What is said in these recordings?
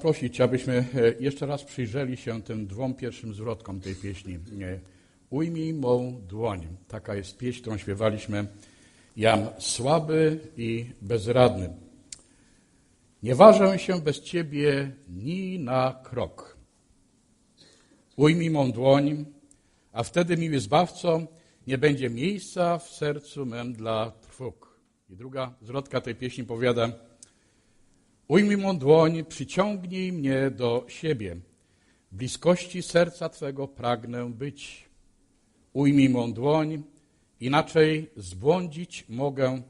prosić, abyśmy e, jeszcze raz przyjrzeli się tym dwóm pierwszym zwrotkom tej pieśni. Ujmij mą dłoń. Taka jest pieśń, którą śpiewaliśmy. Jam słaby i bezradny. Nie ważę się bez Ciebie ni na krok. Ujmij mą dłoń, a wtedy, miły Zbawco, nie będzie miejsca w sercu mem dla trwóg. I druga zwrotka tej pieśni powiada Ujmij mą dłoń, przyciągnij mnie do siebie. W bliskości serca Twego pragnę być. Ujmij mą dłoń, inaczej zbłądzić mogę.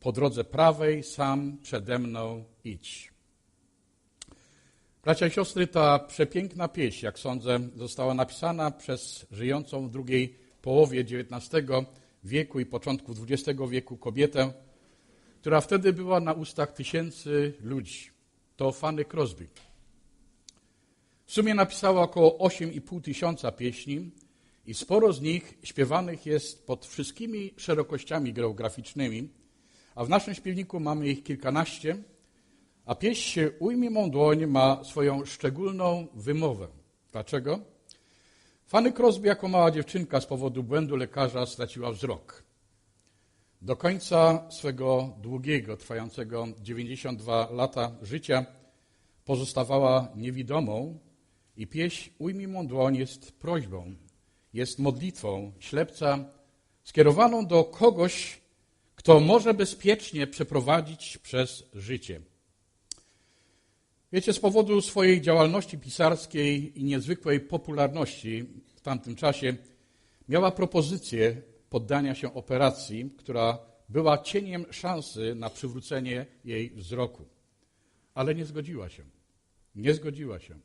Po drodze prawej sam przede mną idź. Bracia i siostry, ta przepiękna pieśń, jak sądzę, została napisana przez żyjącą w drugiej połowie XIX wieku i początku XX wieku kobietę, która wtedy była na ustach tysięcy ludzi. To Fanny Crosby. W sumie napisała około 8,5 tysiąca pieśni i sporo z nich śpiewanych jest pod wszystkimi szerokościami geograficznymi, a w naszym śpiewniku mamy ich kilkanaście, a pieśń Ujmij mą dłoń ma swoją szczególną wymowę. Dlaczego? Fanny Crosby jako mała dziewczynka z powodu błędu lekarza straciła wzrok. Do końca swego długiego, trwającego 92 lata życia pozostawała niewidomą i pieśń Ujmij mą dłoń jest prośbą, jest modlitwą ślepca skierowaną do kogoś, kto może bezpiecznie przeprowadzić przez życie. Wiecie, z powodu swojej działalności pisarskiej i niezwykłej popularności w tamtym czasie miała propozycję poddania się operacji, która była cieniem szansy na przywrócenie jej wzroku. Ale nie zgodziła się. Nie zgodziła się.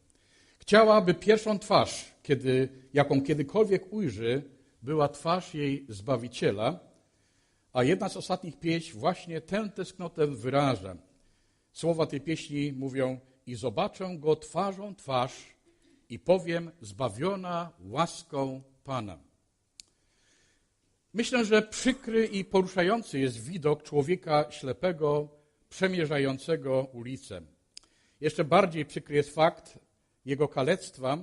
Chciała, by pierwszą twarz, kiedy, jaką kiedykolwiek ujrzy, była twarz jej Zbawiciela, a jedna z ostatnich pieśń właśnie tę tęsknotę wyraża. Słowa tej pieśni mówią i zobaczę Go twarzą twarz i powiem zbawiona łaską Pana. Myślę, że przykry i poruszający jest widok człowieka ślepego, przemierzającego ulicę. Jeszcze bardziej przykry jest fakt jego kalectwa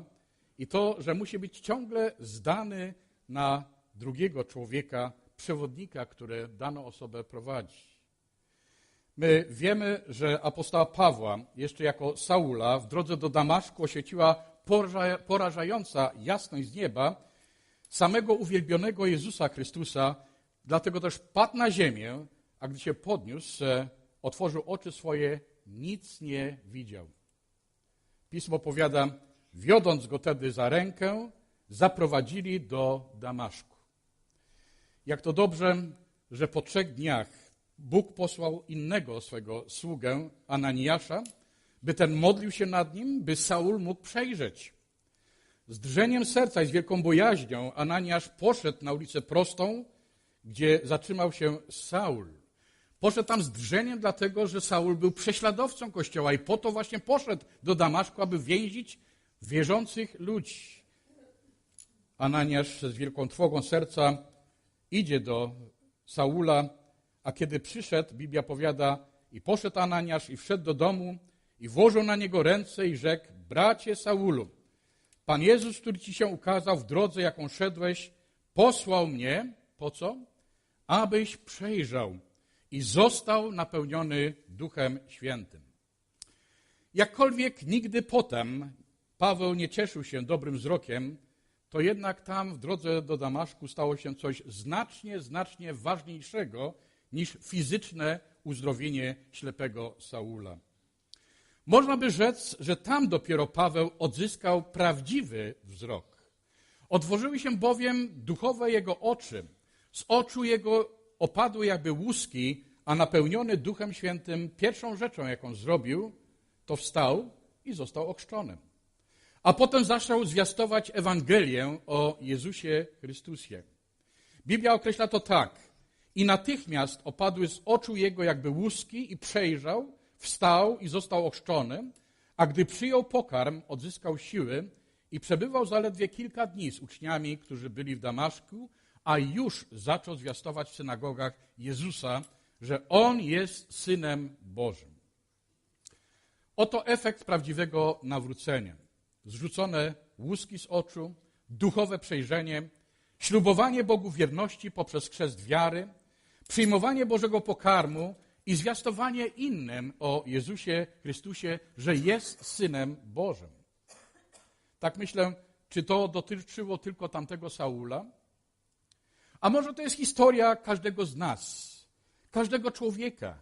i to, że musi być ciągle zdany na drugiego człowieka, przewodnika, który daną osobę prowadzi. My wiemy, że apostoła Pawła, jeszcze jako Saula, w drodze do Damaszku oświeciła porażająca jasność z nieba, samego uwielbionego Jezusa Chrystusa, dlatego też padł na ziemię, a gdy się podniósł, otworzył oczy swoje, nic nie widział. Pismo powiada, wiodąc go tedy za rękę, zaprowadzili do Damaszku. Jak to dobrze, że po trzech dniach Bóg posłał innego swego sługę, Ananiasza, by ten modlił się nad nim, by Saul mógł przejrzeć. Z drżeniem serca i z wielką bojaźnią Ananiasz poszedł na ulicę prostą, gdzie zatrzymał się Saul. Poszedł tam z drżeniem, dlatego że Saul był prześladowcą kościoła i po to właśnie poszedł do Damaszku, aby więzić wierzących ludzi. Ananiasz z wielką trwogą serca idzie do Saula, a kiedy przyszedł, Biblia powiada, i poszedł Ananiasz i wszedł do domu i włożył na niego ręce i rzekł, bracie Saulu, Pan Jezus, który ci się ukazał w drodze, jaką szedłeś, posłał mnie, po co? Abyś przejrzał i został napełniony Duchem Świętym. Jakkolwiek nigdy potem Paweł nie cieszył się dobrym wzrokiem, to jednak tam w drodze do Damaszku stało się coś znacznie, znacznie ważniejszego niż fizyczne uzdrowienie ślepego Saula. Można by rzec, że tam dopiero Paweł odzyskał prawdziwy wzrok. Otworzyły się bowiem duchowe jego oczy. Z oczu jego opadły jakby łuski, a napełniony Duchem Świętym pierwszą rzeczą, jaką zrobił, to wstał i został ochrzczony. A potem zaczął zwiastować Ewangelię o Jezusie Chrystusie. Biblia określa to tak. I natychmiast opadły z oczu jego jakby łuski i przejrzał, wstał i został ochrzczony, a gdy przyjął pokarm, odzyskał siły i przebywał zaledwie kilka dni z uczniami, którzy byli w Damaszku, a już zaczął zwiastować w synagogach Jezusa, że On jest Synem Bożym. Oto efekt prawdziwego nawrócenia. Zrzucone łuski z oczu, duchowe przejrzenie, ślubowanie Bogu wierności poprzez chrzest wiary, przyjmowanie Bożego pokarmu i zwiastowanie innym o Jezusie Chrystusie, że jest Synem Bożym. Tak myślę, czy to dotyczyło tylko tamtego Saula? A może to jest historia każdego z nas, każdego człowieka.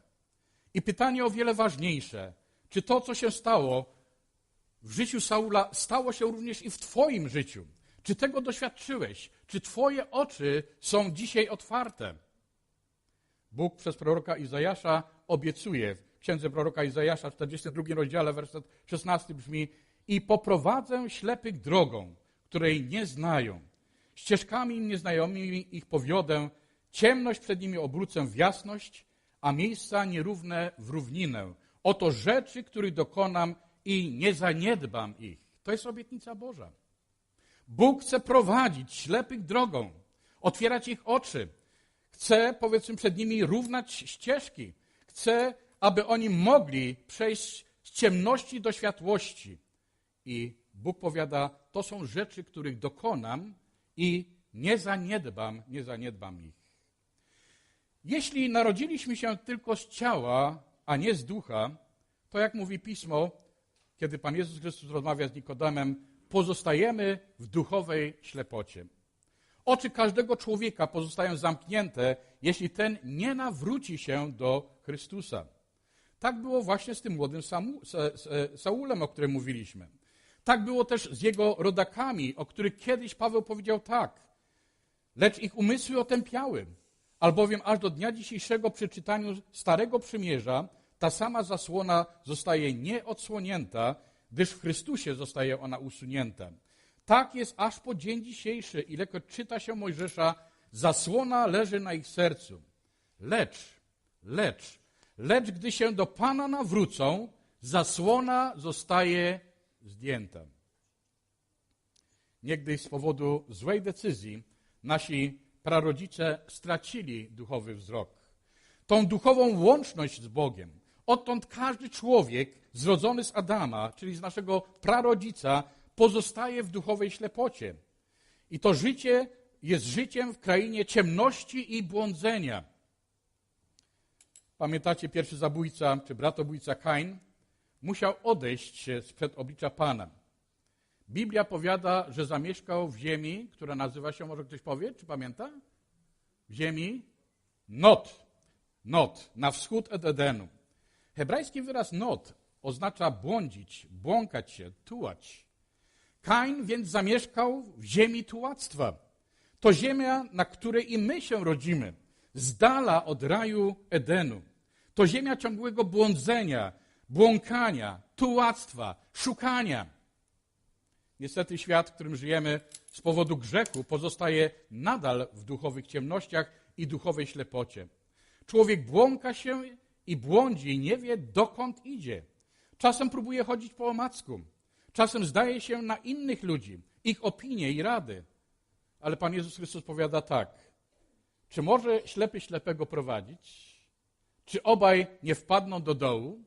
I pytanie o wiele ważniejsze: czy to, co się stało w życiu Saula, stało się również i w Twoim życiu? Czy tego doświadczyłeś? Czy Twoje oczy są dzisiaj otwarte? Bóg przez proroka Izajasza obiecuje w księdze proroka Izajasza w 42 rozdziale, werset 16 brzmi: I poprowadzę ślepych drogą, której nie znają. Ścieżkami nieznajomymi ich powiodę, ciemność przed nimi obrócę w jasność, a miejsca nierówne w równinę. Oto rzeczy, których dokonam i nie zaniedbam ich. To jest obietnica Boża. Bóg chce prowadzić ślepych drogą, otwierać ich oczy. Chce, powiedzmy, przed nimi równać ścieżki. Chce, aby oni mogli przejść z ciemności do światłości. I Bóg powiada, to są rzeczy, których dokonam i nie zaniedbam, nie zaniedbam ich. Jeśli narodziliśmy się tylko z ciała, a nie z ducha, to jak mówi pismo, kiedy Pan Jezus Chrystus rozmawia z Nikodemem, pozostajemy w duchowej ślepocie. Oczy każdego człowieka pozostają zamknięte, jeśli ten nie nawróci się do Chrystusa. Tak było właśnie z tym młodym Saulem, o którym mówiliśmy. Tak było też z jego rodakami, o których kiedyś Paweł powiedział tak. Lecz ich umysły otępiały, albowiem aż do dnia dzisiejszego przy czytaniu Starego Przymierza ta sama zasłona zostaje nieodsłonięta, gdyż w Chrystusie zostaje ona usunięta. Tak jest aż po dzień dzisiejszy, ilekroć czyta się Mojżesza, zasłona leży na ich sercu. Lecz, lecz, lecz gdy się do Pana nawrócą, zasłona zostaje zdjęta. Niegdyś z powodu złej decyzji nasi prarodzice stracili duchowy wzrok. Tą duchową łączność z Bogiem. Odtąd każdy człowiek zrodzony z Adama, czyli z naszego prarodzica, pozostaje w duchowej ślepocie. I to życie jest życiem w krainie ciemności i błądzenia. Pamiętacie pierwszy zabójca, czy bratobójca Kain? musiał odejść sprzed oblicza Pana. Biblia powiada, że zamieszkał w ziemi, która nazywa się, może ktoś powie, czy pamięta? W ziemi Not. Not, na wschód od Edenu. Hebrajski wyraz not oznacza błądzić, błąkać się, tułać. Kain więc zamieszkał w ziemi tułactwa. To ziemia, na której i my się rodzimy, z dala od raju Edenu. To ziemia ciągłego błądzenia, błąkania, tułactwa, szukania. Niestety świat, w którym żyjemy z powodu grzechu, pozostaje nadal w duchowych ciemnościach i duchowej ślepocie. Człowiek błąka się i błądzi, nie wie dokąd idzie. Czasem próbuje chodzić po omacku. Czasem zdaje się na innych ludzi, ich opinie i rady. Ale Pan Jezus Chrystus powiada tak. Czy może ślepy ślepego prowadzić? Czy obaj nie wpadną do dołu?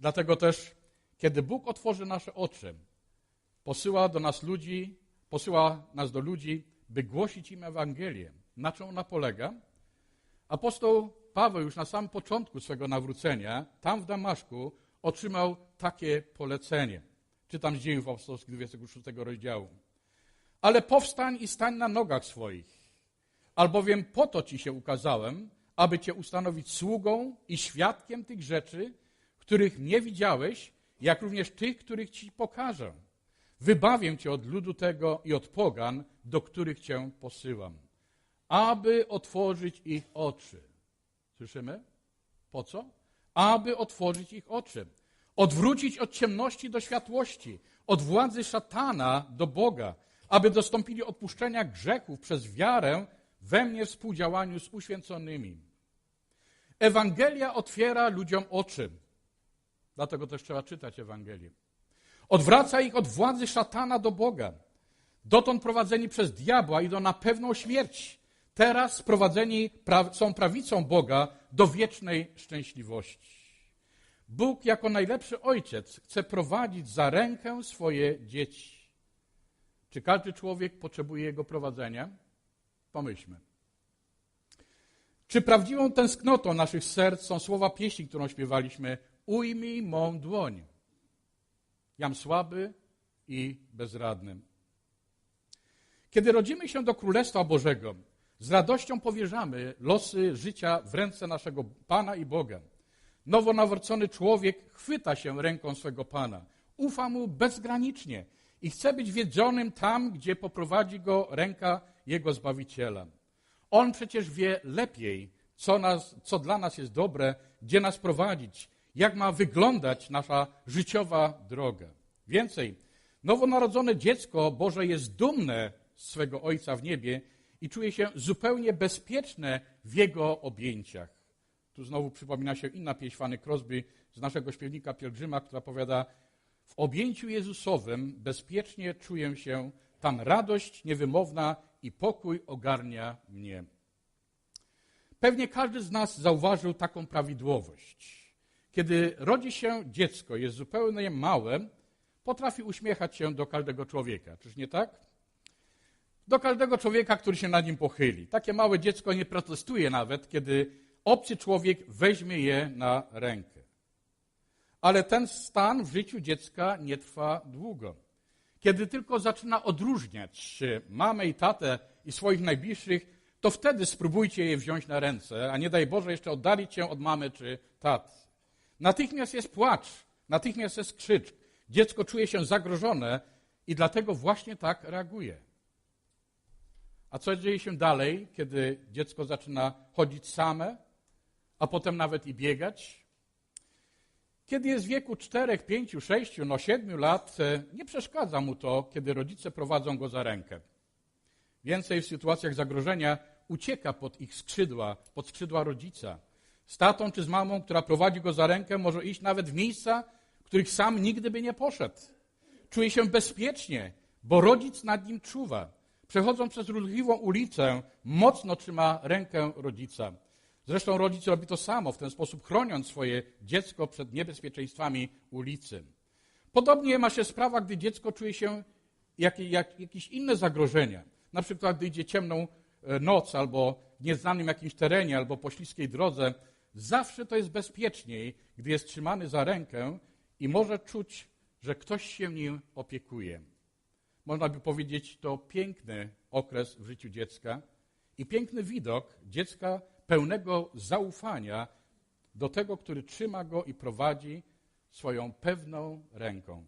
Dlatego też, kiedy Bóg otworzy nasze oczy, posyła do nas ludzi, posyła nas do ludzi, by głosić im Ewangelię. Na czym ona polega? Apostoł Paweł już na samym początku swego nawrócenia, tam w Damaszku, otrzymał takie polecenie. Czytam z dziejów apostolskich 26 rozdziału. Ale powstań i stań na nogach swoich, albowiem po to ci się ukazałem, aby cię ustanowić sługą i świadkiem tych rzeczy, których nie widziałeś, jak również tych, których ci pokażę. Wybawię cię od ludu tego i od pogan, do których cię posyłam, aby otworzyć ich oczy. Słyszymy? Po co? Aby otworzyć ich oczy. Odwrócić od ciemności do światłości, od władzy szatana do Boga, aby dostąpili odpuszczenia grzechów przez wiarę we mnie współdziałaniu z uświęconymi. Ewangelia otwiera ludziom oczy. Dlatego też trzeba czytać Ewangelię. Odwraca ich od władzy szatana do Boga. Dotąd prowadzeni przez diabła idą na pewną śmierć. Teraz sprowadzeni pra są prawicą Boga do wiecznej szczęśliwości. Bóg jako najlepszy ojciec chce prowadzić za rękę swoje dzieci. Czy każdy człowiek potrzebuje jego prowadzenia? Pomyślmy. Czy prawdziwą tęsknotą naszych serc są słowa pieśni, którą śpiewaliśmy? Ujmij mą dłoń. Jam słaby i bezradny. Kiedy rodzimy się do Królestwa Bożego, z radością powierzamy losy życia w ręce naszego Pana i Boga. Nowonawrócony człowiek chwyta się ręką swego Pana, ufa Mu bezgranicznie i chce być wiedzonym tam, gdzie poprowadzi go ręka Jego Zbawiciela. On przecież wie lepiej, co, nas, co dla nas jest dobre, gdzie nas prowadzić, jak ma wyglądać nasza życiowa droga. Więcej, nowonarodzone dziecko Boże jest dumne z swego Ojca w niebie i czuje się zupełnie bezpieczne w Jego objęciach. Tu znowu przypomina się inna pieśń Fany Crosby z naszego śpiewnika Pielgrzyma, która powiada w objęciu Jezusowym bezpiecznie czuję się, tam radość niewymowna i pokój ogarnia mnie. Pewnie każdy z nas zauważył taką prawidłowość. Kiedy rodzi się dziecko, jest zupełnie małe, potrafi uśmiechać się do każdego człowieka. Czyż nie tak? Do każdego człowieka, który się nad nim pochyli. Takie małe dziecko nie protestuje nawet, kiedy obcy człowiek weźmie je na rękę. Ale ten stan w życiu dziecka nie trwa długo. Kiedy tylko zaczyna odróżniać mamę i tatę i swoich najbliższych, to wtedy spróbujcie je wziąć na ręce, a nie daj Boże jeszcze oddalić się od mamy czy taty. Natychmiast jest płacz, natychmiast jest krzycz. Dziecko czuje się zagrożone i dlatego właśnie tak reaguje. A co dzieje się dalej, kiedy dziecko zaczyna chodzić same, a potem nawet i biegać? Kiedy jest w wieku 4, 5, 6, no 7 lat, e, nie przeszkadza mu to, kiedy rodzice prowadzą go za rękę. Więcej w sytuacjach zagrożenia ucieka pod ich skrzydła, pod skrzydła rodzica. Z tatą czy z mamą, która prowadzi go za rękę, może iść nawet w miejsca, których sam nigdy by nie poszedł. Czuje się bezpiecznie, bo rodzic nad nim czuwa. Przechodząc przez ruchliwą ulicę, mocno trzyma rękę rodzica. Zresztą rodzic robi to samo, w ten sposób chroniąc swoje dziecko przed niebezpieczeństwami ulicy. Podobnie ma się sprawa, gdy dziecko czuje się jak, jak, jakieś inne zagrożenia. Na przykład, gdy idzie ciemną e, noc albo w nieznanym jakimś terenie, albo po śliskiej drodze, zawsze to jest bezpieczniej, gdy jest trzymany za rękę i może czuć, że ktoś się nim opiekuje. Można by powiedzieć, to piękny okres w życiu dziecka i piękny widok dziecka pełnego zaufania do tego, który trzyma go i prowadzi swoją pewną ręką.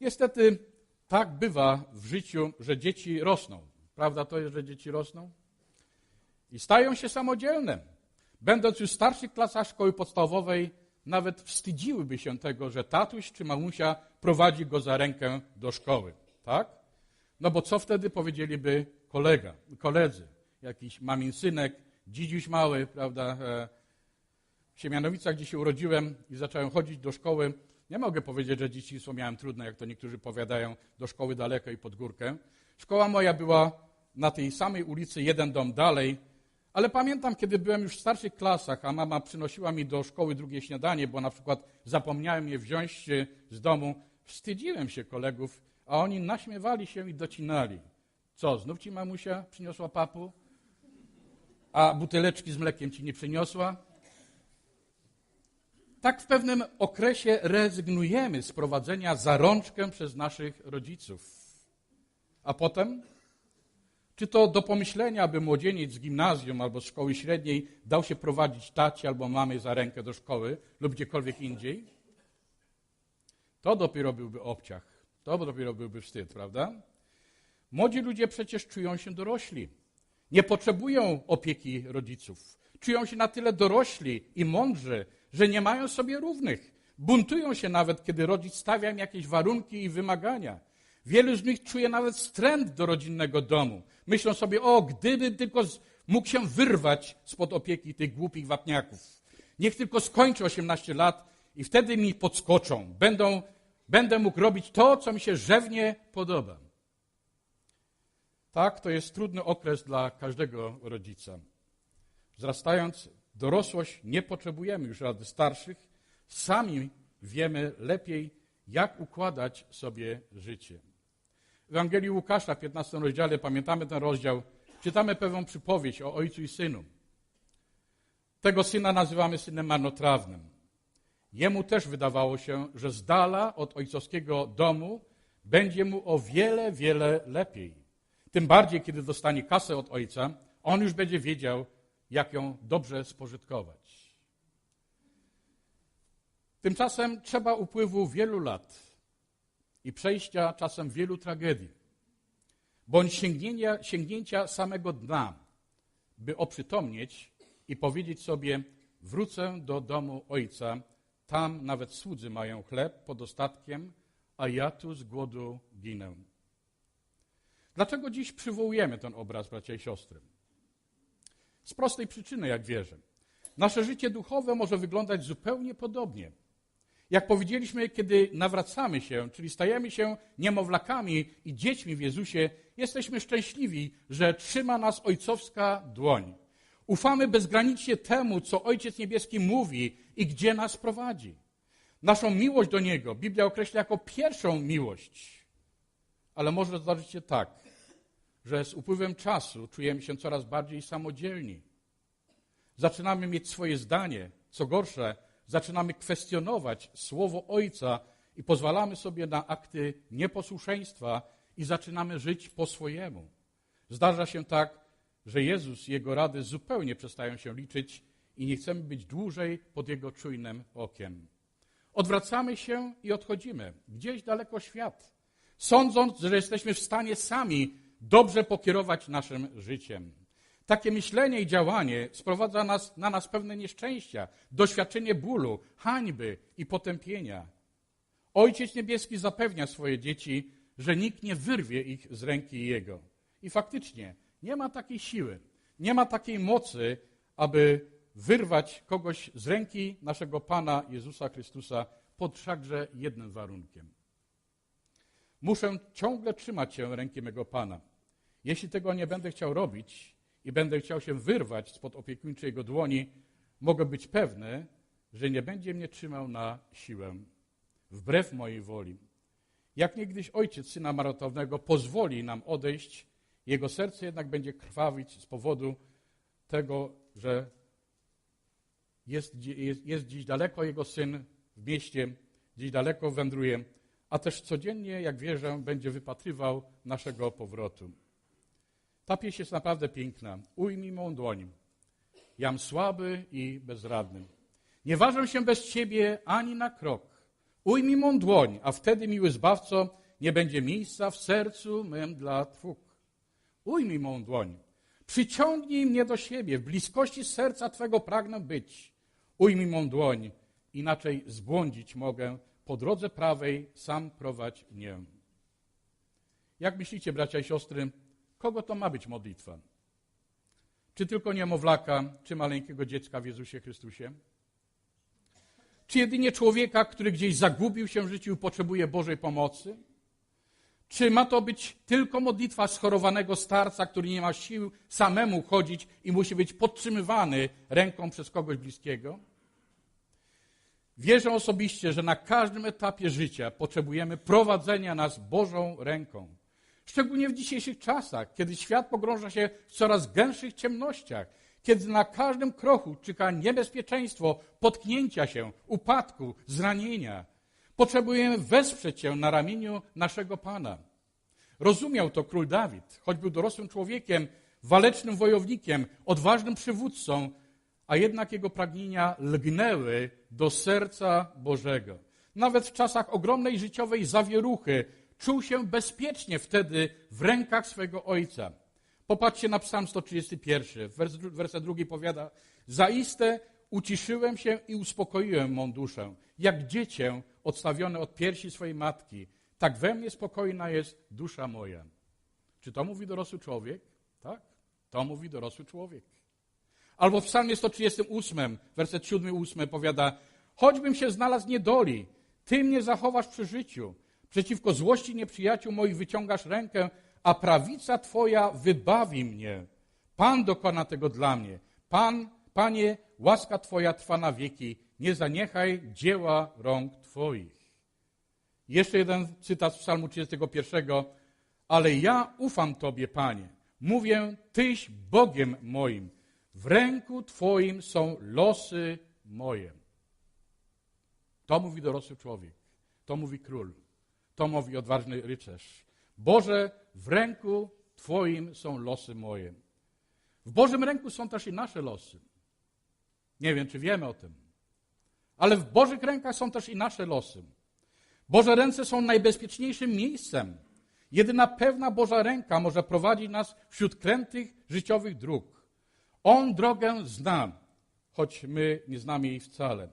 Niestety tak bywa w życiu, że dzieci rosną. Prawda to jest, że dzieci rosną? I stają się samodzielne. Będąc już w starszych klasach szkoły podstawowej, nawet wstydziłyby się tego, że tatuś czy mamusia prowadzi go za rękę do szkoły. Tak? No bo co wtedy powiedzieliby kolega, koledzy? Jakiś mamin synek, dzidziuś mały, prawda? E, w Siemianowicach, gdzie się urodziłem i zacząłem chodzić do szkoły, nie mogę powiedzieć, że dzieciństwo miałem trudne, jak to niektórzy powiadają, do szkoły daleko i pod górkę. Szkoła moja była na tej samej ulicy, jeden dom dalej, ale pamiętam, kiedy byłem już w starszych klasach, a mama przynosiła mi do szkoły drugie śniadanie, bo na przykład zapomniałem je wziąć z domu, wstydziłem się kolegów, a oni naśmiewali się i docinali. Co, znów ci mamusia przyniosła papu? A buteleczki z mlekiem ci nie przyniosła? Tak w pewnym okresie rezygnujemy z prowadzenia za rączkę przez naszych rodziców. A potem czy to do pomyślenia, aby młodzieniec z gimnazjum albo z szkoły średniej dał się prowadzić taci albo mamie za rękę do szkoły lub gdziekolwiek indziej? To dopiero byłby obciach. To dopiero byłby wstyd, prawda? Młodzi ludzie przecież czują się dorośli. Nie potrzebują opieki rodziców. Czują się na tyle dorośli i mądrzy, że nie mają sobie równych. Buntują się nawet, kiedy rodzic stawia im jakieś warunki i wymagania. Wielu z nich czuje nawet stręt do rodzinnego domu. Myślą sobie, o, gdybym tylko mógł się wyrwać spod opieki tych głupich wapniaków. Niech tylko skończy 18 lat i wtedy mi podskoczą. Będą, będę mógł robić to, co mi się rzewnie podoba. Tak, to jest trudny okres dla każdego rodzica. Wzrastając, dorosłość nie potrzebujemy już rady starszych, sami wiemy lepiej, jak układać sobie życie. W Ewangelii Łukasza, w 15 rozdziale, pamiętamy ten rozdział, czytamy pewną przypowieść o ojcu i synu. Tego syna nazywamy synem marnotrawnym. Jemu też wydawało się, że z dala od ojcowskiego domu będzie mu o wiele, wiele lepiej. Tym bardziej, kiedy dostanie kasę od ojca, on już będzie wiedział, jak ją dobrze spożytkować. Tymczasem trzeba upływu wielu lat i przejścia czasem wielu tragedii, bądź sięgnięcia, sięgnięcia samego dna, by oprzytomnieć i powiedzieć sobie: Wrócę do domu ojca, tam nawet słudzy mają chleb pod ostatkiem, a ja tu z głodu ginę. Dlaczego dziś przywołujemy ten obraz, bracia i siostry? Z prostej przyczyny, jak wierzę. Nasze życie duchowe może wyglądać zupełnie podobnie. Jak powiedzieliśmy, kiedy nawracamy się, czyli stajemy się niemowlakami i dziećmi w Jezusie, jesteśmy szczęśliwi, że trzyma nas ojcowska dłoń. Ufamy bezgranicznie temu, co Ojciec Niebieski mówi i gdzie nas prowadzi. Naszą miłość do Niego Biblia określa jako pierwszą miłość. Ale może zdarzyć się tak, że z upływem czasu czujemy się coraz bardziej samodzielni. Zaczynamy mieć swoje zdanie, co gorsze, zaczynamy kwestionować słowo Ojca i pozwalamy sobie na akty nieposłuszeństwa i zaczynamy żyć po swojemu. Zdarza się tak, że Jezus i Jego rady zupełnie przestają się liczyć i nie chcemy być dłużej pod Jego czujnym okiem. Odwracamy się i odchodzimy gdzieś daleko świat, sądząc, że jesteśmy w stanie sami dobrze pokierować naszym życiem. Takie myślenie i działanie sprowadza nas, na nas pewne nieszczęścia, doświadczenie bólu, hańby i potępienia. Ojciec Niebieski zapewnia swoje dzieci, że nikt nie wyrwie ich z ręki Jego. I faktycznie nie ma takiej siły, nie ma takiej mocy, aby wyrwać kogoś z ręki naszego Pana Jezusa Chrystusa pod wszakże jednym warunkiem. Muszę ciągle trzymać się ręki mego Pana. Jeśli tego nie będę chciał robić i będę chciał się wyrwać spod opiekuńczej Jego dłoni, mogę być pewny, że nie będzie mnie trzymał na siłę, wbrew mojej woli. Jak niegdyś ojciec syna marotownego pozwoli nam odejść, jego serce jednak będzie krwawić z powodu tego, że jest, jest, jest dziś daleko jego syn w mieście, gdzieś daleko wędruje, a też codziennie, jak wierzę, będzie wypatrywał naszego powrotu. Ta pieśń jest naprawdę piękna. Ujmij mą dłoń. Jam słaby i bezradny. Nie ważę się bez Ciebie ani na krok. Ujmij mą dłoń, a wtedy, miły Zbawco, nie będzie miejsca w sercu mym dla trwóg. Ujmij mą dłoń. Przyciągnij mnie do siebie. W bliskości serca Twego pragnę być. Ujmij mą dłoń, inaczej zbłądzić mogę. Po drodze prawej sam prowadź mnie. Jak myślicie, bracia i siostry, kogo to ma być modlitwa? Czy tylko niemowlaka, czy maleńkiego dziecka w Jezusie Chrystusie? Czy jedynie człowieka, który gdzieś zagubił się w życiu i potrzebuje Bożej pomocy? Czy ma to być tylko modlitwa schorowanego starca, który nie ma sił samemu chodzić i musi być podtrzymywany ręką przez kogoś bliskiego? Wierzę osobiście, że na każdym etapie życia potrzebujemy prowadzenia nas Bożą ręką. Szczególnie w dzisiejszych czasach, kiedy świat pogrąża się w coraz gęstszych ciemnościach, kiedy na każdym kroku czyha niebezpieczeństwo potknięcia się, upadku, zranienia. Potrzebujemy wesprzeć się na ramieniu naszego Pana. Rozumiał to król Dawid, choć był dorosłym człowiekiem, walecznym wojownikiem, odważnym przywódcą, a jednak jego pragnienia lgnęły do serca Bożego. Nawet w czasach ogromnej życiowej zawieruchy czuł się bezpiecznie wtedy w rękach swego ojca. Popatrzcie na Psalm 131, werset drugi powiada: Zaiste uciszyłem się i uspokoiłem mą duszę, jak dziecię odstawione od piersi swojej matki. Tak we mnie spokojna jest dusza moja. Czy to mówi dorosły człowiek? Tak, to mówi dorosły człowiek. Albo w psalmie 138, werset 7-8 powiada, choćbym się znalazł niedoli, Ty mnie zachowasz przy życiu. Przeciwko złości nieprzyjaciół moich wyciągasz rękę, a prawica Twoja wybawi mnie. Pan dokona tego dla mnie. Pan Panie, łaska Twoja trwa na wieki, nie zaniechaj dzieła rąk Twoich. Jeszcze jeden cytat z Psalmu 31. Ale ja ufam Tobie, Panie. Mówię, Tyś Bogiem moim. W ręku Twoim są losy moje. To mówi dorosły człowiek. To mówi król. To mówi odważny rycerz. Boże, w ręku Twoim są losy moje. W Bożym ręku są też i nasze losy. Nie wiem, czy wiemy o tym. Ale w Bożych rękach są też i nasze losy. Boże ręce są najbezpieczniejszym miejscem. Jedyna pewna Boża ręka może prowadzić nas wśród krętych życiowych dróg. On drogę zna, choć my nie znamy jej wcale.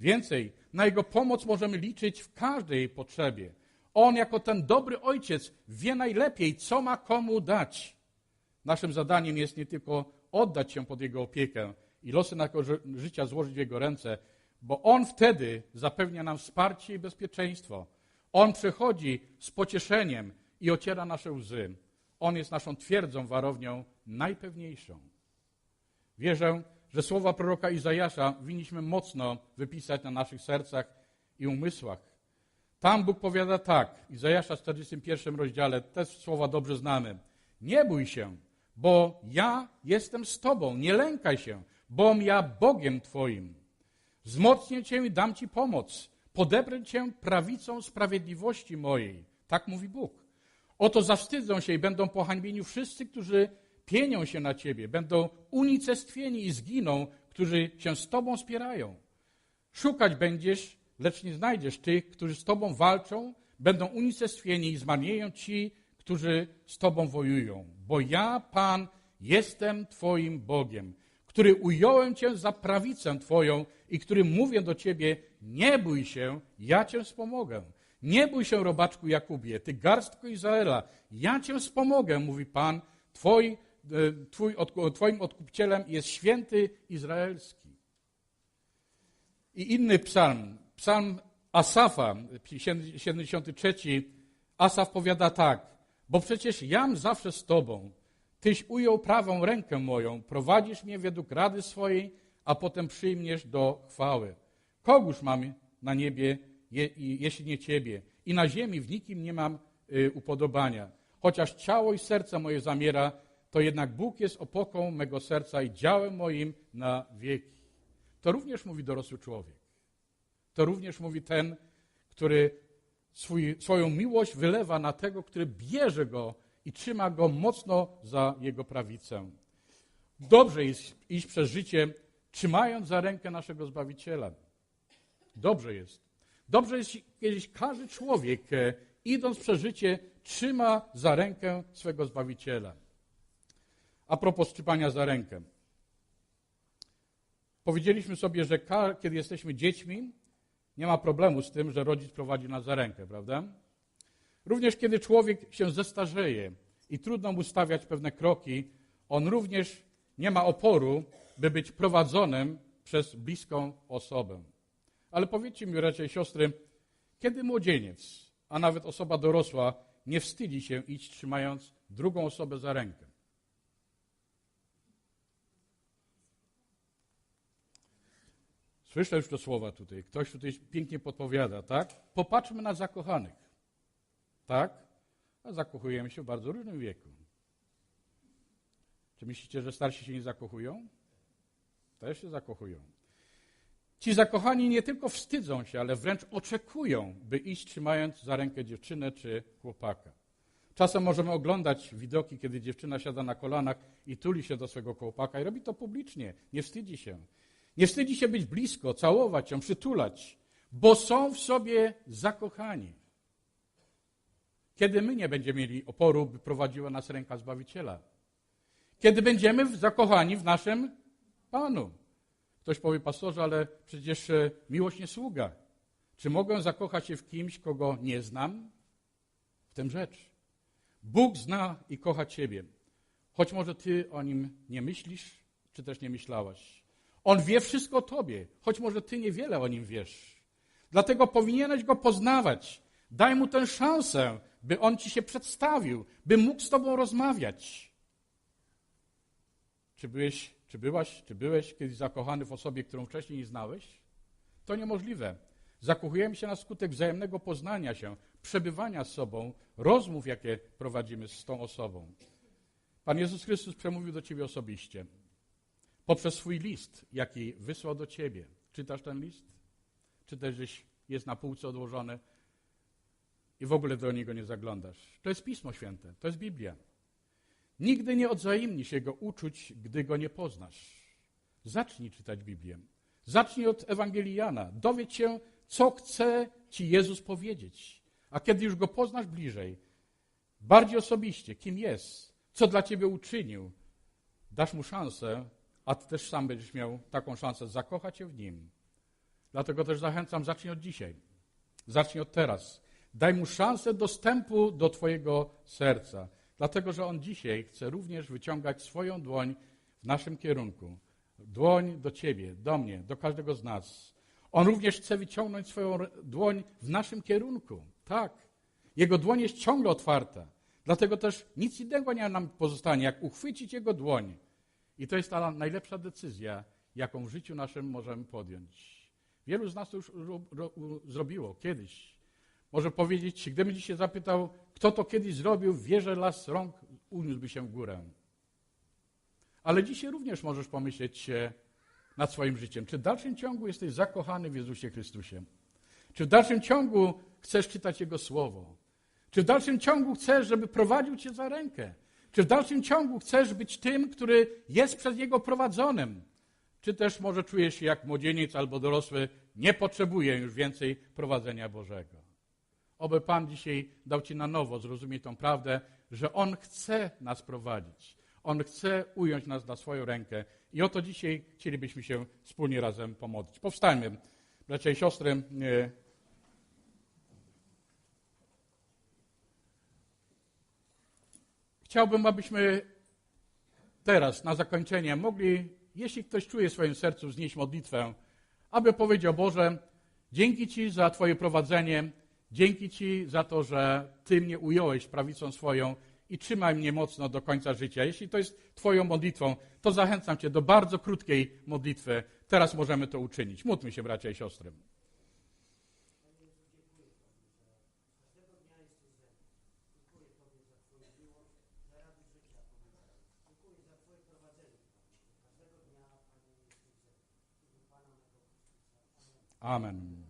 Więcej, na Jego pomoc możemy liczyć w każdej potrzebie. On, jako ten dobry ojciec, wie najlepiej, co ma komu dać. Naszym zadaniem jest nie tylko oddać się pod Jego opiekę i losy naszego życia złożyć w Jego ręce, bo On wtedy zapewnia nam wsparcie i bezpieczeństwo. On przychodzi z pocieszeniem i ociera nasze łzy. On jest naszą twierdzą, warownią najpewniejszą. Wierzę, że słowa proroka Izajasza winniśmy mocno wypisać na naszych sercach i umysłach. Tam Bóg powiada tak, Izajasza w 41 rozdziale, te słowa dobrze znamy. Nie bój się, bo ja jestem z Tobą, nie lękaj się, bom ja Bogiem Twoim. Wzmocnię Cię i dam Ci pomoc. Podebrę Cię prawicą sprawiedliwości mojej. Tak mówi Bóg. Oto zawstydzą się i będą pohańbieni wszyscy, którzy pienią się na Ciebie. Będą unicestwieni i zginą, którzy się z Tobą spierają. Szukać będziesz, lecz nie znajdziesz tych, którzy z Tobą walczą. Będą unicestwieni i zmarnieją ci, którzy z Tobą wojują. Bo ja, Pan, jestem Twoim Bogiem który ująłem Cię za prawicę Twoją i który mówię do Ciebie, nie bój się, ja Cię wspomogę. Nie bój się, robaczku Jakubie, Ty garstko Izraela, ja Cię wspomogę, mówi Pan, Twój, e, Twoim odkupicielem jest święty izraelski. I inny psalm, psalm Asafa, 73, Asaf powiada tak, bo przecież jam zawsze z Tobą, Tyś ujął prawą rękę moją, prowadzisz mnie według rady swojej, a potem przyjmiesz do chwały. Kogóż mam na niebie, je, jeśli nie Ciebie? I na ziemi w nikim nie mam y, upodobania. Chociaż ciało i serce moje zamiera, to jednak Bóg jest opoką mego serca i działem moim na wieki. To również mówi dorosły człowiek. To również mówi ten, który swój, swoją miłość wylewa na tego, który bierze go i trzyma go mocno za jego prawicę. Dobrze jest iść przez życie, trzymając za rękę naszego Zbawiciela. Dobrze jest. Dobrze jest, kiedy każdy człowiek, e, idąc przez życie, trzyma za rękę swego Zbawiciela. A propos trzymania za rękę. Powiedzieliśmy sobie, że kiedy jesteśmy dziećmi, nie ma problemu z tym, że rodzic prowadzi nas za rękę, prawda? Również kiedy człowiek się zestarzeje i trudno mu stawiać pewne kroki, on również nie ma oporu, by być prowadzonym przez bliską osobę. Ale powiedzcie mi, raczej siostry, kiedy młodzieniec, a nawet osoba dorosła, nie wstydzi się iść trzymając drugą osobę za rękę? Słyszę już te słowa tutaj. Ktoś tutaj pięknie podpowiada, tak? Popatrzmy na zakochanych. Tak? A zakochujemy się w bardzo różnym wieku. Czy myślicie, że starsi się nie zakochują? Też się zakochują. Ci zakochani nie tylko wstydzą się, ale wręcz oczekują, by iść trzymając za rękę dziewczynę czy chłopaka. Czasem możemy oglądać widoki, kiedy dziewczyna siada na kolanach i tuli się do swojego chłopaka i robi to publicznie. Nie wstydzi się. Nie wstydzi się być blisko, całować ją, przytulać, bo są w sobie zakochani. Kiedy my nie będziemy mieli oporu, by prowadziła nas ręka Zbawiciela. Kiedy będziemy zakochani w naszym Panu. Ktoś powie, pastorze, ale przecież e, miłość nie sługa. Czy mogę zakochać się w kimś, kogo nie znam? W tym rzecz. Bóg zna i kocha Ciebie. Choć może Ty o Nim nie myślisz, czy też nie myślałaś. On wie wszystko o Tobie, choć może Ty niewiele o Nim wiesz. Dlatego powinieneś Go poznawać. Daj Mu tę szansę, by On ci się przedstawił, by mógł z Tobą rozmawiać. Czy byłeś, Czy byłaś, czy byłeś kiedyś zakochany w osobie, którą wcześniej nie znałeś? To niemożliwe. Zakochujemy się na skutek wzajemnego poznania się, przebywania z sobą, rozmów, jakie prowadzimy z tą osobą. Pan Jezus Chrystus przemówił do ciebie osobiście. Poprzez swój list, jaki wysłał do ciebie. Czytasz ten list? Czy też jest na półce odłożony i w ogóle do niego nie zaglądasz? To jest Pismo Święte, to jest Biblia. Nigdy nie odzajemnisz jego uczuć, gdy go nie poznasz. Zacznij czytać Biblię. Zacznij od Ewangelii Jana. Dowiedz się, co chce ci Jezus powiedzieć. A kiedy już go poznasz bliżej, bardziej osobiście, kim jest, co dla ciebie uczynił, dasz mu szansę, a ty też sam będziesz miał taką szansę zakochać się w nim. Dlatego też zachęcam, zacznij od dzisiaj. Zacznij od teraz. Daj mu szansę dostępu do twojego serca. Dlatego, że on dzisiaj chce również wyciągać swoją dłoń w naszym kierunku. Dłoń do ciebie, do mnie, do każdego z nas. On również chce wyciągnąć swoją dłoń w naszym kierunku. Tak. Jego dłoń jest ciągle otwarta. Dlatego też nic innego nie nam pozostanie, jak uchwycić Jego dłoń. I to jest ta najlepsza decyzja, jaką w życiu naszym możemy podjąć. Wielu z nas to już zrobiło kiedyś. Może powiedzieć, gdybym dzisiaj zapytał, kto to kiedyś zrobił, wierzę, las rąk uniósłby się w górę. Ale dzisiaj również możesz pomyśleć nad swoim życiem. Czy w dalszym ciągu jesteś zakochany w Jezusie Chrystusie? Czy w dalszym ciągu chcesz czytać Jego Słowo? Czy w dalszym ciągu chcesz, żeby prowadził Cię za rękę? Czy w dalszym ciągu chcesz być tym, który jest przez Niego prowadzonym? Czy też może czujesz się jak młodzieniec albo dorosły, nie potrzebuje już więcej prowadzenia Bożego? Oby Pan dzisiaj dał Ci na nowo zrozumieć tą prawdę, że On chce nas prowadzić. On chce ująć nas na swoją rękę. I oto dzisiaj chcielibyśmy się wspólnie razem pomodlić. Powstańmy, bracia i siostry. Chciałbym, abyśmy teraz, na zakończenie, mogli, jeśli ktoś czuje w swoim sercu, wznieść modlitwę, aby powiedział: Boże, dzięki Ci za Twoje prowadzenie, dzięki Ci za to, że Ty mnie ująłeś prawicą swoją i trzymaj mnie mocno do końca życia. Jeśli to jest Twoją modlitwą, to zachęcam Cię do bardzo krótkiej modlitwy. Teraz możemy to uczynić. Módlmy się, bracia i siostry. Amen.